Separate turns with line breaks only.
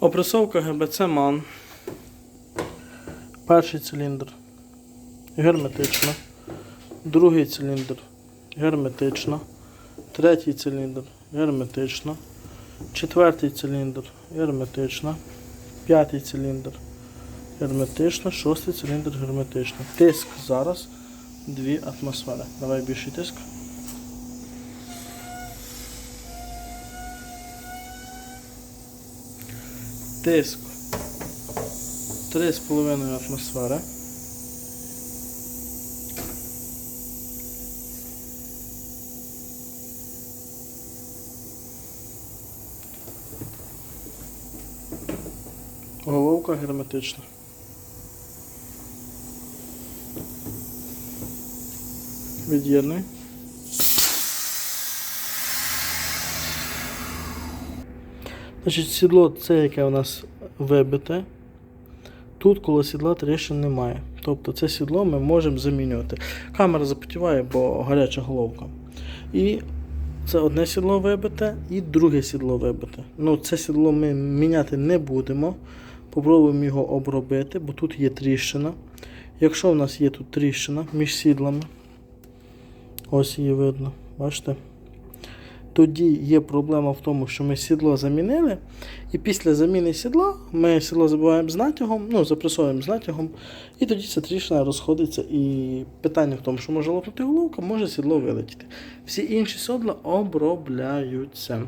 Опресовка ГБЦ МАН. Перший циліндр. Герметично. Другий циліндр. Герметично. Третій циліндр. Герметично. Четвертий циліндр. Герметично. П'ятий циліндр. Герметично. Шостий циліндр герметично. Тиск зараз 2 атмосфери. Давай більший тиск. Тиск 3,5 атмосфери. Головка герметична. Від'єднуй. Значить, сідло це яке у нас вибите. Тут коло сідла тріщин немає. Тобто це сідло ми можемо замінювати. Камера запотіває, бо гаряча головка. І це одне сідло вибите і друге сідло вибите. Ну, це сідло ми міняти не будемо. Попробуємо його обробити, бо тут є тріщина. Якщо в нас є тут тріщина між сідлами, ось її видно, бачите? Тоді є проблема в тому, що ми сідло замінили, і після заміни сідла ми сідло забиваємо з натягом, ну, запресовуємо з натягом, і тоді ця тріщина розходиться. І питання в тому, що може лопнути головка, може сідло вилетіти. Всі інші сідла обробляються.